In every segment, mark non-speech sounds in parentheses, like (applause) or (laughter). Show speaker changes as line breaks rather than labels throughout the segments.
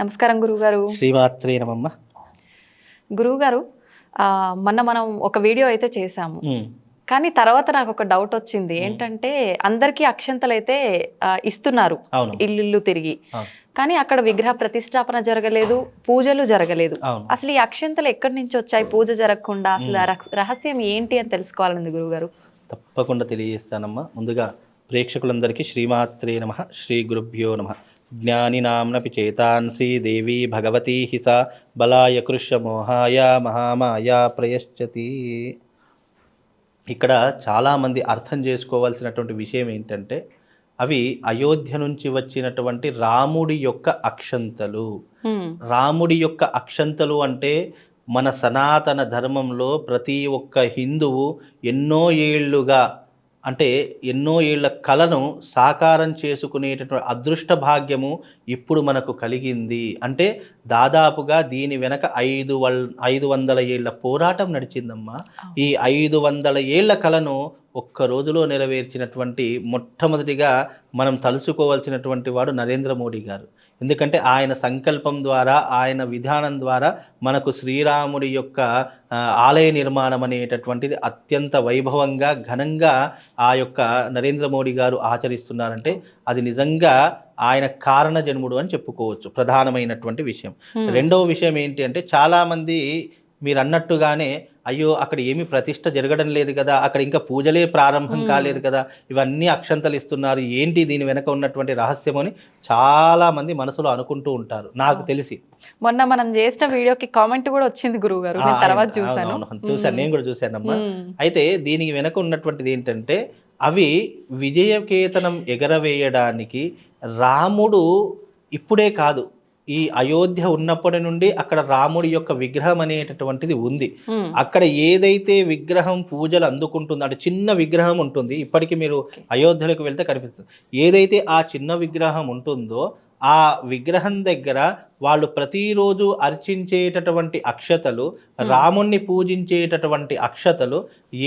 నమస్కారం గురువుగారు.
శ్రీమాత్రే నమమ్మ
గురువుగారు మొన్న మనం ఒక వీడియో అయితే చేశాము. కానీ తర్వాత నాకు ఒక డౌట్ వచ్చింది. ఏంటంటే అందరికీ అక్షంతలు అయితే ఇస్తున్నారు. ఇల్లు తిరిగి. కానీ అక్కడ విగ్రహ ప్రతిష్టాపన జరగలేదు పూజలు జరగలేదు. అసలు ఈ అక్షంతలు ఎక్కడి నుంచి వచ్చాయి? పూజ జరగకుండా అసలు రహస్యం ఏంటి అని తెలుసుకోవాలండి గురువుగారు.
తప్పకుండా తెలియజేస్తానమ్మా. ముందుగా ప్రేక్షకులందరికీ శ్రీమాత్రే నమ. శ్రీ గురుభ్యో నమ. జ్ఞానినాంనపి చేతాన్సి దేవి భగవతి హిత బలాయ కృష్య మోహాయ మహామాయ ప్రయశ్చతి ఇక్కడ చాలామంది అర్థం చేసుకోవాల్సినటువంటి విషయం ఏంటంటే అవి అయోధ్య నుంచి వచ్చినటువంటి రాముడి యొక్క అక్షంతలు. రాముడి యొక్క అక్షంతలు అంటే మన సనాతన ధర్మంలో ప్రతి ఒక్క హిందువు ఎన్నో ఏళ్ళుగా అంటే ఎన్నో ఏళ్ళ కలను సాకారం చేసుకునేటటువంటి అదృష్ట భాగ్యము ఇప్పుడు మనకు కలిగింది. అంటే దాదాపుగా దీని వెనక ఐదు వల్ ఐదు వందల ఏళ్ళ పోరాటం నడిచిందమ్మా. ఈ ఐదు వందల ఏళ్ళ కలను ఒక్క రోజులో నెరవేర్చినటువంటి మొట్టమొదటిగా మనం తలుచుకోవాల్సినటువంటి వాడు నరేంద్ర మోడీ గారు. ఎందుకంటే ఆయన సంకల్పం ద్వారా ఆయన విధానం ద్వారా మనకు శ్రీరాముడి యొక్క ఆలయ నిర్మాణం అనేటటువంటిది అత్యంత వైభవంగా ఘనంగా ఆ యొక్క నరేంద్ర మోడీ గారు ఆచరిస్తున్నారంటే అది నిజంగా ఆయన కారణ జన్ముడు అని చెప్పుకోవచ్చు ప్రధానమైనటువంటి విషయం. రెండవ విషయం ఏంటి అంటే చాలామంది మీరు అన్నట్టుగానే అయ్యో అక్కడ ఏమీ ప్రతిష్ట జరగడం లేదు కదా అక్కడ ఇంకా పూజలే ప్రారంభం. కాలేదు కదా ఇవన్నీ అక్షంతలు ఇస్తున్నారు ఏంటి దీని వెనక ఉన్నటువంటి రహస్యం అని చాలా మంది మనసులో అనుకుంటూ ఉంటారు నాకు తెలిసి
మొన్న మనం చేసిన వీడియోకి కామెంట్ కూడా వచ్చింది గురువుగారు నేను
ఆ,
తర్వాత చూసాను.
చూశాను నేను కూడా చూశానమ్మా. అయితే దీనికి వెనక ఉన్నటువంటిది ఏంటంటే అవి విజయకేతనం ఎగరవేయడానికి రాముడు ఇప్పుడే కాదు ఈ అయోధ్య ఉన్నప్పటి నుండి అక్కడ రాముడి యొక్క విగ్రహం అనేటటువంటిది ఉంది. అక్కడ ఏదైతే విగ్రహం పూజలు అందుకుంటుందో అంటే చిన్న విగ్రహం ఉంటుంది. ఇప్పటికీ మీరు అయోధ్యలోకి వెళ్తే కనిపిస్తుంది. ఏదైతే ఆ చిన్న విగ్రహం ఉంటుందో ఆ విగ్రహం దగ్గర వాళ్ళు ప్రతిరోజు అర్చించేటటువంటి అక్షతలు రాముణ్ణి పూజించేటటువంటి అక్షతలు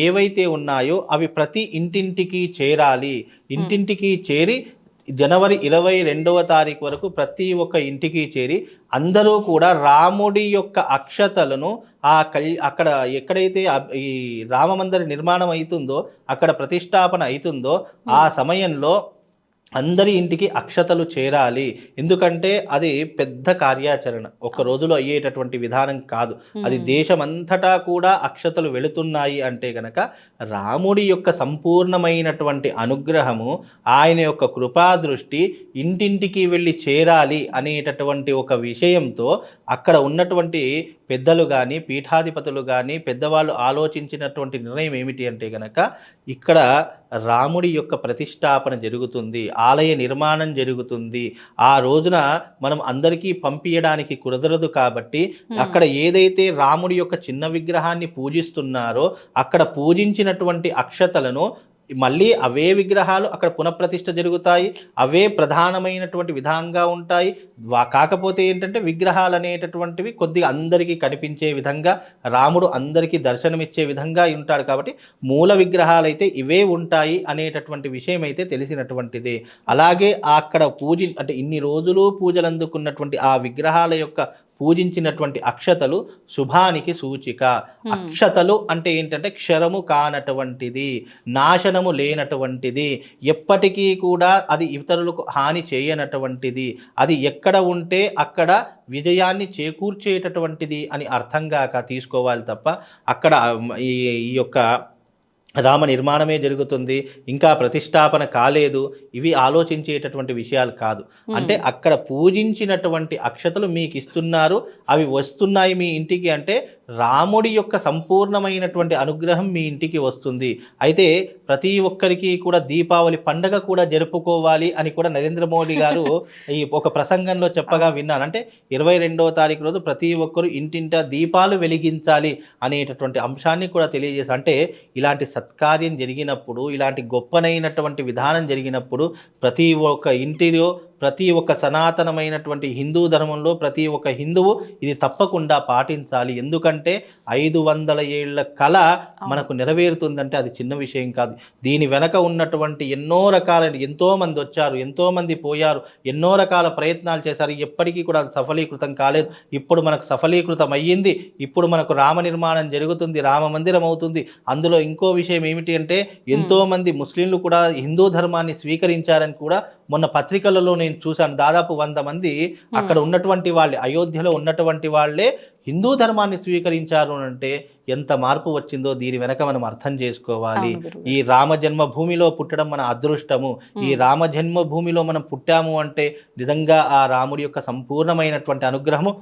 ఏవైతే ఉన్నాయో అవి ప్రతి ఇంటింటికి చేరాలి. ఇంటింటికి చేరి జనవరి ఇరవై రెండవ తారీఖు వరకు ప్రతి ఒక్క ఇంటికి చేరి అందరూ కూడా రాముడి యొక్క అక్షతలను ఆ కల్ అక్కడ ఎక్కడైతే ఈ రామమందిర నిర్మాణం అవుతుందో అక్కడ ప్రతిష్టాపన అవుతుందో ఆ సమయంలో అందరి ఇంటికి అక్షతలు చేరాలి. ఎందుకంటే అది పెద్ద కార్యాచరణ. ఒక రోజులో అయ్యేటటువంటి విధానం కాదు. అది దేశమంతటా కూడా అక్షతలు వెళుతున్నాయి అంటే గనక రాముడి యొక్క సంపూర్ణమైనటువంటి అనుగ్రహము ఆయన యొక్క కృపా దృష్టి ఇంటింటికి వెళ్ళి చేరాలి అనేటటువంటి ఒక విషయంతో అక్కడ ఉన్నటువంటి పెద్దలు కానీ పీఠాధిపతులు కానీ పెద్దవాళ్ళు ఆలోచించినటువంటి నిర్ణయం ఏమిటి అంటే గనక ఇక్కడ రాముడి యొక్క ప్రతిష్టాపన జరుగుతుంది ఆలయ నిర్మాణం జరుగుతుంది. ఆ రోజున మనం అందరికీ పంపించడానికి కుదరదు కాబట్టి అక్కడ ఏదైతే రాముడి యొక్క చిన్న విగ్రహాన్ని పూజిస్తున్నారో అక్కడ పూజించినటువంటి అక్షతలను మళ్ళీ అవే విగ్రహాలు అక్కడ పునఃప్రతిష్ఠ జరుగుతాయి అవే ప్రధానమైనటువంటి విధంగా ఉంటాయి. కాకపోతే ఏంటంటే విగ్రహాలు అనేటటువంటివి కొద్దిగా అందరికీ కనిపించే విధంగా రాముడు అందరికీ దర్శనమిచ్చే విధంగా ఉంటాడు కాబట్టి మూల విగ్రహాలు అయితే ఇవే ఉంటాయి అనేటటువంటి విషయం అయితే తెలిసినటువంటిదే. అలాగే అక్కడ పూజ అంటే ఇన్ని రోజులు పూజలు అందుకున్నటువంటి ఆ విగ్రహాల యొక్క పూజించినటువంటి అక్షతలు శుభానికి సూచిక. అక్షతలు అంటే ఏంటంటే క్షరము కానటువంటిది నాశనము లేనటువంటిది ఎప్పటికీ కూడా అది ఇతరులకు హాని చేయనటువంటిది అది ఎక్కడ ఉంటే అక్కడ విజయాన్ని చేకూర్చేటటువంటిది అని అర్థంగాక తీసుకోవాలి తప్ప అక్కడ ఈ ఈ యొక్క రామ నిర్మాణమే జరుగుతుంది ఇంకా ప్రతిష్టాపన కాలేదు ఇవి ఆలోచించేటటువంటి విషయాలు కాదు. అంటే అక్కడ పూజించినటువంటి అక్షతలు మీకు ఇస్తున్నారు అవి వస్తున్నాయి మీ ఇంటికి అంటే రాముడి యొక్క సంపూర్ణమైనటువంటి అనుగ్రహం మీ ఇంటికి వస్తుంది. అయితే ప్రతి ఒక్కరికి కూడా దీపావళి పండగ కూడా జరుపుకోవాలి అని కూడా నరేంద్ర మోడీ గారు (laughs) ఈ ఒక ప్రసంగంలో చెప్పగా విన్నాను. అంటే ఇరవై రెండవ తారీఖు రోజు ప్రతి ఒక్కరు ఇంటింట దీపాలు వెలిగించాలి అనేటటువంటి అంశాన్ని కూడా తెలియజేశారు. అంటే ఇలాంటి సత్కార్యం జరిగినప్పుడు ఇలాంటి గొప్పనైనటువంటి విధానం జరిగినప్పుడు ప్రతి ఒక్క ఇంటిలో ప్రతి ఒక్క సనాతనమైనటువంటి హిందూ ధర్మంలో ప్రతి ఒక్క హిందువు ఇది తప్పకుండా పాటించాలి. ఎందుకంటే ఐదు వందల ఏళ్ళ కళ మనకు నెరవేరుతుందంటే అది చిన్న విషయం కాదు. దీని వెనక ఉన్నటువంటి ఎన్నో రకాల ఎంతో మంది వచ్చారు ఎంతో మంది పోయారు ఎన్నో రకాల ప్రయత్నాలు చేశారు. ఎప్పటికీ కూడా అది సఫలీకృతం కాలేదు. ఇప్పుడు మనకు సఫలీకృతం అయ్యింది. ఇప్పుడు మనకు రామ నిర్మాణం జరుగుతుంది రామ మందిరం అవుతుంది. అందులో ఇంకో విషయం ఏమిటి అంటే ఎంతో మంది ముస్లింలు కూడా హిందూ ధర్మాన్ని స్వీకరించారని కూడా మొన్న పత్రికలలో నేను చూశాను. దాదాపు వంద మంది అక్కడ ఉన్నటువంటి వాళ్ళే అయోధ్యలో ఉన్నటువంటి వాళ్ళే హిందూ ధర్మాన్ని స్వీకరించారు అంటే ఎంత మార్పు వచ్చిందో దీని వెనక మనం అర్థం చేసుకోవాలి. ఈ రామ జన్మభూమిలో పుట్టడం మన అదృష్టము. ఈ రామ జన్మభూమిలో మనం పుట్టాము అంటే నిజంగా ఆ రాముడి యొక్క సంపూర్ణమైనటువంటి అనుగ్రహము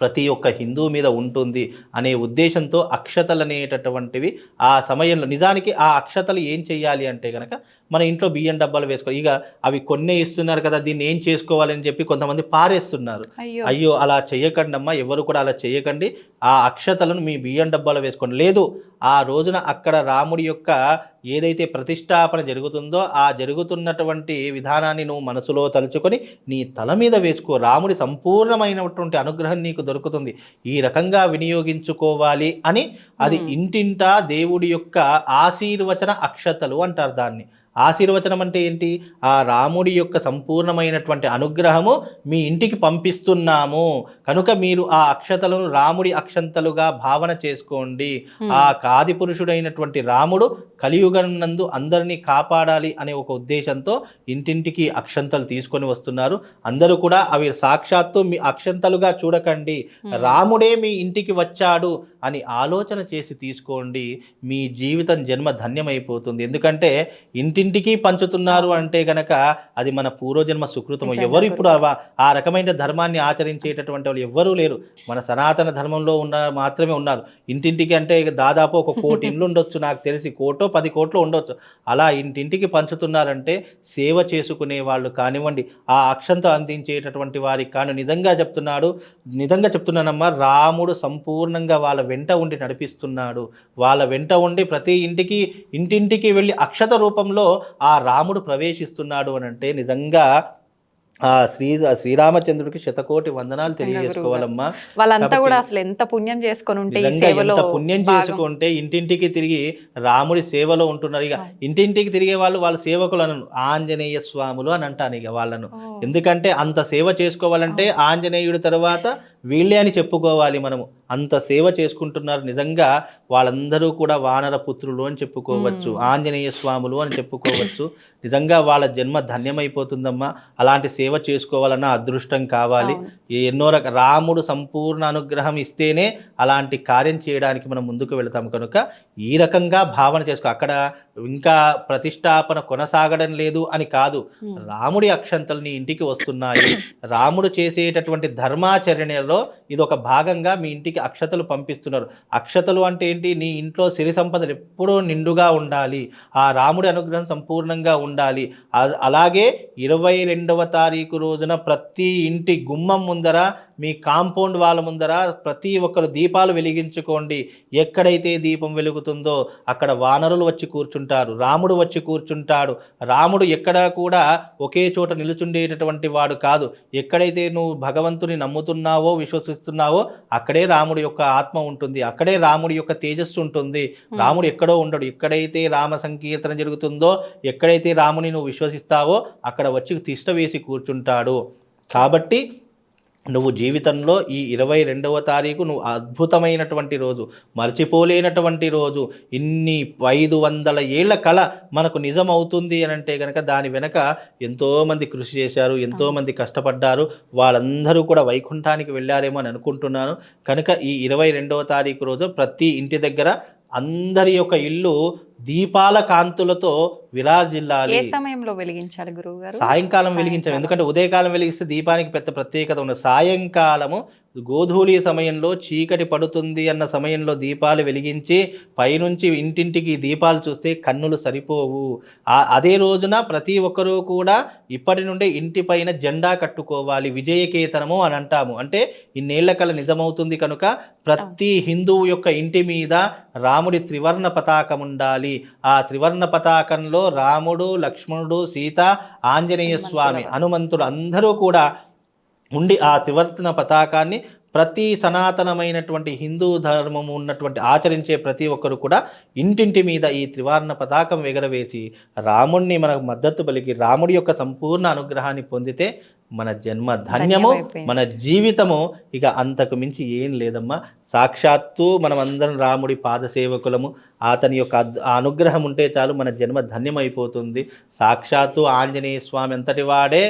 ప్రతి ఒక్క హిందూ మీద ఉంటుంది అనే ఉద్దేశంతో అక్షతలు అనేటటువంటివి ఆ సమయంలో నిజానికి ఆ అక్షతలు ఏం చెయ్యాలి అంటే కనుక మన ఇంట్లో బియ్యం డబ్బాలు వేసుకోవాలి. ఇక అవి కొన్నే ఇస్తున్నారు కదా దీన్ని ఏం చేసుకోవాలని చెప్పి కొంతమంది పారేస్తున్నారు.
అయ్యో.
అలా చేయకండి అమ్మా ఎవరు కూడా అలా చేయకండి ఆ అక్షతలను మీ బియ్యం డబ్బాలో వేసుకోండి. లేదు ఆ రోజున అక్కడ రాముడి యొక్క ఏదైతే ప్రతిష్టాపన జరుగుతుందో ఆ జరుగుతున్నటువంటి విధానాన్ని నువ్వు మనసులో తలుచుకొని నీ తల మీద వేసుకో. రాముడి సంపూర్ణమైనటువంటి అనుగ్రహం నీకు దొరుకుతుంది. ఈ రకంగా వినియోగించుకోవాలి అని అది. ఇంటింటా దేవుడి యొక్క ఆశీర్వచన అక్షతలు అంటారు దాన్ని. ఆశీర్వచనం అంటే ఏంటి? ఆ రాముడి యొక్క సంపూర్ణమైనటువంటి అనుగ్రహము మీ ఇంటికి పంపిస్తున్నాము. కనుక మీరు ఆ అక్షతలను రాముడి అక్షంతలుగా భావన చేసుకోండి. ఆ కాది పురుషుడైనటువంటి రాముడు కలియుగం నందు అందరినీ కాపాడాలి అనే ఒక ఉద్దేశంతో ఇంటింటికి అక్షంతలు తీసుకొని వస్తున్నారు. అందరూ కూడా అవి సాక్షాత్తు మీ అక్షంతలుగా చూడకండి. రాముడే మీ ఇంటికి వచ్చాడు అని ఆలోచన చేసి తీసుకోండి. మీ జీవితం జన్మ ధన్యమైపోతుంది. ఎందుకంటే ఇంటింటికి పంచుతున్నారు అంటే గనక అది మన పూర్వజన్మ
నిజంగా
ఎవరు ఇప్పుడు ఆ రకమైన ధర్మాన్ని ఆచరించేటటువంటి వాళ్ళు ఎవ్వరూ లేరు. మన సనాతన ధర్మంలో ఉన్న మాత్రమే ఉన్నారు. ఇంటింటికి అంటే దాదాపు ఒక కోటి (laughs) ఇండ్లు ఉండొచ్చు. నాకు తెలిసి కోటో పది కోట్లు ఉండొచ్చు. అలా ఇంటింటికి పంచుతున్నారంటే సేవ చేసుకునే వాళ్ళు కానివ్వండి ఆ అక్షంత అందించేటటువంటి వారికి కానీ నిజంగా చెప్తున్నాడు నిజంగా చెప్తున్నానమ్మా రాముడు సంపూర్ణంగా వాళ్ళ వెంట ఉండి నడిపిస్తున్నాడు. వాళ్ళ వెంట ఉండి ప్రతి ఇంటికి ఇంటింటికి వెళ్ళి అక్షత రూపంలో ఆ రాముడు ప్రవేశిస్తున్నాడు అని అంటే నిజంగా ఆ శ్రీ శ్రీరామచంద్రుడికి శతకోటి వందనాలు తెలియజేసుకోవాలమ్మా.
వాళ్ళంతా కూడా అసలు ఎంత పుణ్యం చేసుకొని ఉంటే
ఎంత పుణ్యం. చేసుకుంటే ఇంటింటికి తిరిగి రాముడి సేవలో ఉంటున్నారు. ఇక ఇంటింటికి తిరిగే వాళ్ళు వాళ్ళ సేవకులు అనను ఆంజనేయ స్వాములు అని అంటాను ఇక వాళ్ళను. ఎందుకంటే అంత సేవ చేసుకోవాలంటే ఆంజనేయుడి తర్వాత వీళ్ళే అని చెప్పుకోవాలి మనము. అంత సేవ చేసుకుంటున్నారు నిజంగా వాళ్ళందరూ కూడా వానర పుత్రులు అని చెప్పుకోవచ్చు. ఆంజనేయ స్వాములు అని చెప్పుకోవచ్చు. నిజంగా వాళ్ళ జన్మ ధన్యమైపోతుందమ్మా. అలాంటి సేవ చేసుకోవాలన్న అదృష్టం కావాలి. ఎన్నో రక రాముడు సంపూర్ణ అనుగ్రహం ఇస్తేనే అలాంటి కార్యం చేయడానికి మనం ముందుకు వెళతాం కనుక ఈ రకంగా భావన చేసుకో. అక్కడ ఇంకా ప్రతిష్టాపన కొనసాగడం లేదు అని కాదు. రాముడి అక్షంతలు నీ ఇంటికి వస్తున్నాయి. రాముడు చేసేటటువంటి ధర్మాచరణలో ఇది ఒక భాగంగా మీ ఇంటికి అక్షతలు పంపిస్తున్నారు. అక్షతలు అంటే ఏంటి? నీ ఇంట్లో సిరి సంపదలు ఎప్పుడూ నిండుగా ఉండాలి. ఆ రాముడి అనుగ్రహం సంపూర్ణంగా ఉండాలి. అలాగే ఇరవై రెండవ తారీఖు రోజున ప్రతి ఇంటి గుమ్మం ముందర మీ కాంపౌండ్ వాళ్ళ ముందర ప్రతి ఒక్కరు దీపాలు వెలిగించుకోండి. ఎక్కడైతే దీపం వెలుగుతుందో అక్కడ వానరులు వచ్చి కూర్చుంటారు. రాముడు వచ్చి కూర్చుంటాడు. రాముడు ఎక్కడా కూడా ఒకే చోట నిలుచుండేటటువంటి వాడు కాదు. ఎక్కడైతే నువ్వు భగవంతుని నమ్ముతున్నావో విశ్వసిస్తున్నావో అక్కడే రాముడి యొక్క ఆత్మ ఉంటుంది. అక్కడే రాముడి యొక్క తేజస్సు ఉంటుంది. రాముడు ఎక్కడో ఉండడు. ఎక్కడైతే రామ సంకీర్తన జరుగుతుందో ఎక్కడైతే రాముని నువ్వు విశ్వసిస్తావో అక్కడ వచ్చి తిష్ట వేసి కూర్చుంటాడు. కాబట్టి నువ్వు జీవితంలో ఈ ఇరవై రెండవ తారీఖు నువ్వు అద్భుతమైనటువంటి రోజు మర్చిపోలేనటువంటి రోజు ఇన్ని ఐదు వందల ఏళ్ళ కళ మనకు నిజం అవుతుంది అని అంటే కనుక దాని వెనక ఎంతోమంది కృషి చేశారు ఎంతోమంది కష్టపడ్డారు వాళ్ళందరూ కూడా వైకుంఠానికి వెళ్ళారేమో అని అనుకుంటున్నాను. కనుక ఈ ఇరవై రెండవ తారీఖు రోజు ప్రతి ఇంటి దగ్గర అందరి యొక్క ఇల్లు దీపాల కాంతులతో విరాజిల్లాలి.
ఏ సమయంలో వెలిగించాలి గురువు గారు
సాయంకాలం వెలిగించాం
సాయంకాలం.
ఎందుకంటే ఉదయకాలం వెలిగిస్తే దీపానికి పెద్ద ప్రత్యేకత ఉండదు. సాయంకాలము గోధూళి సమయంలో చీకటి పడుతుంది అన్న సమయంలో దీపాలు వెలిగించి పైనుంచి ఇంటింటికి దీపాలు చూస్తే కన్నులు సరిపోవు. అదే రోజున ప్రతి ఒక్కరూ కూడా ఇప్పటి నుండే ఇంటి పైన జెండా కట్టుకోవాలి విజయకేతనము అని అంటాము. అంటే ఇన్నేళ్ళ కల నిజమవుతుంది కనుక ప్రతి హిందువు యొక్క ఇంటి మీద రాముడి త్రివర్ణ పతాకం ఉండాలి. ఆ త్రివర్ణ పతాకంలో రాముడు లక్ష్మణుడు సీత ఆంజనేయ స్వామి హనుమంతుడు అందరూ కూడా ఉండి ఆ త్రివర్తన పతాకాన్ని ప్రతి సనాతనమైనటువంటి హిందూ ధర్మం ఉన్నటువంటి ఆచరించే ప్రతి ఒక్కరు కూడా ఇంటింటి మీద ఈ త్రివర్ణ పతాకం ఎగరవేసి రాముణ్ణి మనకు మద్దతు పలికి రాముడి యొక్క సంపూర్ణ అనుగ్రహాన్ని పొందితే మన జన్మ ధన్యము. మన జీవితము ఇక అంతకు మించి ఏం లేదమ్మా సాక్షాత్తు మనమందరం రాముడి పాదసేవకులము. అతని యొక్క అనుగ్రహం ఉంటే చాలు మన జన్మ ధన్యమైపోతుంది. సాక్షాత్తు ఆంజనేయ స్వామి అంతటి వాడే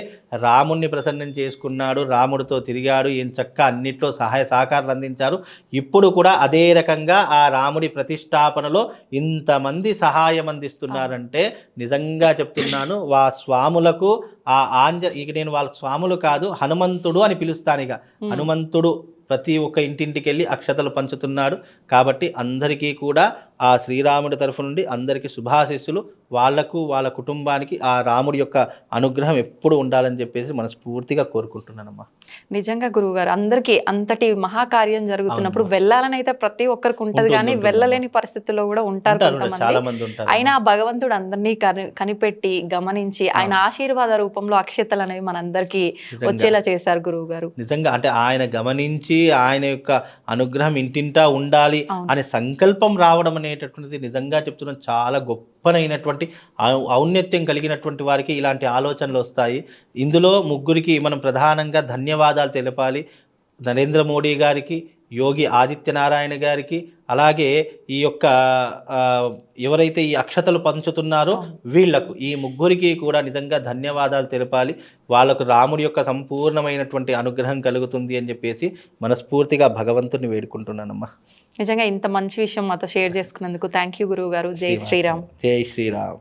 రాముణ్ణి ప్రసన్నం చేసుకున్నాడు రాముడితో తిరిగాడు ఏం చక్క అన్నిట్లో సహాయ సహకారాలు అందించారు. ఇప్పుడు కూడా అదే రకంగా ఆ రాముడి ప్రతిష్టాపనలో ఇంతమంది సహాయం అందిస్తున్నారంటే నిజంగా చెప్తున్నాను వా స్వాములకు ఆ ఆంజ ఇక నేను వాళ్ళ స్వాములు కాదు హనుమంతుడు అని పిలుస్తాను ఇక. హనుమంతుడు ప్రతి ఒక్క ఇంటింటికి వెళ్ళి అక్షతలు పంచుతున్నాడు. కాబట్టి అందరికీ కూడా ఆ శ్రీరాముడి తరఫు నుండి అందరికీ శుభాశిస్సులు వాళ్ళకు వాళ్ళ కుటుంబానికి ఆ రాముడి యొక్క అనుగ్రహం ఎప్పుడు ఉండాలని చెప్పేసి మనస్ఫూర్తిగా కోరుకుంటున్నానమ్మా
నిజంగా గురువు గారు అందరికి అంతటి మహాకార్యం జరుగుతున్నప్పుడు. వెళ్ళాలని అయితే ప్రతి ఒక్కరికి ఉంటది కానీ. వెళ్ళలేని పరిస్థితుల్లో కూడా ఉంటారు
చాలా
కొంతమంది
మంది ఉంటారు
అయినా భగవంతుడు అందరినీ కని- కనిపెట్టి గమనించి ఆయన ఆశీర్వాద రూపంలో అక్షతలు అనేవి మనందరికీ. వచ్చేలా చేశారు గురువు గారు
నిజంగా అంటే ఆయన గమనించి ఆయన యొక్క అనుగ్రహం ఇంటింటా ఉండాలి. అనే సంకల్పం రావడం అనేటటువంటిది నిజంగా చెప్తున్నాం చాలా గొప్పనైనటువంటి ఔన్నత్యం కలిగినటువంటి వారికి ఇలాంటి ఆలోచనలు వస్తాయి. ఇందులో ముగ్గురికి మనం ప్రధానంగా ధన్యవాదాలు తెలపాలి. నరేంద్ర మోడీ గారికి యోగి ఆదిత్యనారాయణ గారికి అలాగే ఈ యొక్క ఎవరైతే ఈ అక్షతలు పంచుతున్నారో. వీళ్ళకు ఈ ముగ్గురికి కూడా నిజంగా ధన్యవాదాలు తెలపాలి. వాళ్ళకు రాముడి యొక్క సంపూర్ణమైనటువంటి అనుగ్రహం కలుగుతుంది అని చెప్పేసి మనస్ఫూర్తిగా భగవంతుని వేడుకుంటున్నానమ్మా.
నిజంగా ఇంత మంచి విషయం మాతో షేర్ చేసుకున్నందుకు థ్యాంక్ యూ గురువు గారు జై శ్రీరామ్.
జై శ్రీరామ్.